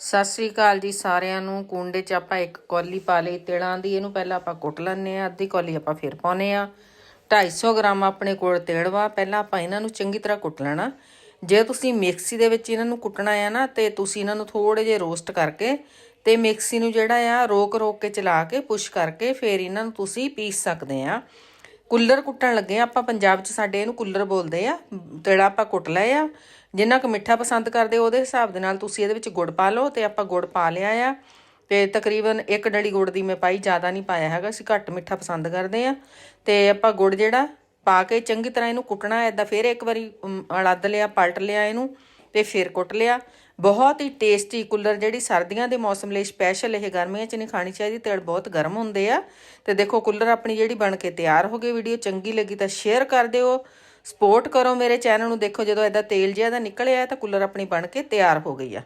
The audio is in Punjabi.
ਸਤਿ ਸ੍ਰੀ ਅਕਾਲ ਜੀ ਸਾਰਿਆਂ ਨੂੰ। ਕੁੰਡੇ 'ਚ ਆਪਾਂ ਇੱਕ ਕੌਲੀ ਪਾ ਲਈ। ਤਿਲਾਂ ਦੀ ਇਹਨੂੰ ਪਹਿਲਾਂ ਆਪਾਂ ਕੁੱਟ ਲੈਂਦੇ ਆ ਅੱਧੀ ਕੌਲੀ ਆਪਾਂ ਫਿਰ ਪਾਉਨੇ ਆ 250 ਗ੍ਰਾਮ ਆਪਣੇ ਕੋਲ ਤਿਲ ਵਾ। ਪਹਿਲਾਂ ਆਪਾਂ ਇਹਨਾਂ ਨੂੰ ਚੰਗੀ ਤਰ੍ਹਾਂ ਕੁੱਟ ਲੈਣਾ। ਜੇ ਤੁਸੀਂ ਮਿਕਸੀ ਦੇ ਵਿੱਚ ਇਹਨਾਂ ਨੂੰ ਕੁੱਟਣਾ ਆ ਨਾ, ਤੇ ਤੁਸੀਂ ਇਹਨਾਂ ਨੂੰ ਥੋੜੇ ਜਿਹਾ ਰੋਸਟ ਕਰਕੇ ਤੇ ਮਿਕਸੀ ਨੂੰ ਜਿਹੜਾ ਆ ਰੋਕ ਰੋਕ ਕੇ ਚਲਾ ਕੇ ਪੁਸ਼ ਕਰਕੇ ਫਿਰ ਇਹਨਾਂ ਨੂੰ ਤੁਸੀਂ ਪੀਸ ਸਕਦੇ ਆ ਕੁੱਲਰ ਕੁੱਟਣ ਲੱਗੇ ਆ ਆਪਾਂ ਪੰਜਾਬ 'ਚ ਸਾਡੇ ਇਹਨੂੰ ਕੁੱਲਰ ਬੋਲਦੇ ਆ। ਜਿਹੜਾ ਆਪਾਂ ਕੁੱਟ ਲਏ ਆ। ਜਿੰਨਾ ਕੁ ਮਿੱਠਾ ਪਸੰਦ ਕਰਦੇ ਉਹਦੇ ਹਿਸਾਬ ਦੇ ਨਾਲ ਤੁਸੀਂ ਇਹਦੇ ਵਿੱਚ ਗੁੜ ਪਾ ਲਓ ਤੇ ਆਪਾਂ ਗੁੜ ਪਾ ਲਿਆ ਆ। ਤੇ ਤਕਰੀਬਨ ਇੱਕ ਡਲੀ ਗੁੜ ਦੀ ਮੈਂ ਪਾਈ ਜ਼ਿਆਦਾ ਨਹੀਂ ਪਾਇਆ ਹੈਗਾ। ਅਸੀਂ ਘੱਟ ਮਿੱਠਾ ਪਸੰਦ ਕਰਦੇ ਆ। ਤੇ ਆਪਾਂ ਗੁੜ ਜਿਹੜਾ ਪਾ ਕੇ ਚੰਗੀ ਤਰ੍ਹਾਂ ਇਹਨੂੰ ਕੁੱਟਣਾ ਐਦਾਂ ਫਿਰ ਇੱਕ ਵਾਰੀ ਅਮ, ਅਲੱਦ ਲਿਆ ਪਲਟ ਲਿਆ ਇਹਨੂੰ। ਤੇ ਫਿਰ ਕੁੱਟ ਲਿਆ। ਬਹੁਤ ਹੀ ਟੇਸਟੀ ਕੁੱਲਰ ਜਿਹੜੀ ਸਰਦੀਆਂ ਦੇ ਮੌਸਮ ਲਈ ਸਪੈਸ਼ਲ ਇਹ ਗਰਮੀਆਂ 'ਚ ਨਹੀਂ ਖਾਣੀ ਚਾਹੀਦੀ, ਤਿਲ ਬਹੁਤ ਗਰਮ ਹੁੰਦੇ ਆ। ਤੇ ਦੇਖੋ ਕੁੱਲਰ ਆਪਣੀ ਜਿਹੜੀ ਬਣ ਕੇ ਤਿਆਰ ਹੋ ਗਈ ਵੀਡੀਓ ਚੰਗੀ ਲੱਗੀ ਤਾਂ ਸ਼ੇਅਰ ਕਰ ਦਿਓ। ਸਪੋਰਟ ਕਰੋ ਮੇਰੇ ਚੈਨਲ ਨੂੰ। ਦੇਖੋ ਜਦੋਂ ਐਦਾਂ ਤੇਲ ਜਿਹਾ ਦਾ ਨਿਕਲਿਆ ਤਾਂ ਕੁੱਲਰ ਆਪਣੀ ਬਣ ਕੇ ਤਿਆਰ ਹੋ ਗਈ ਆ।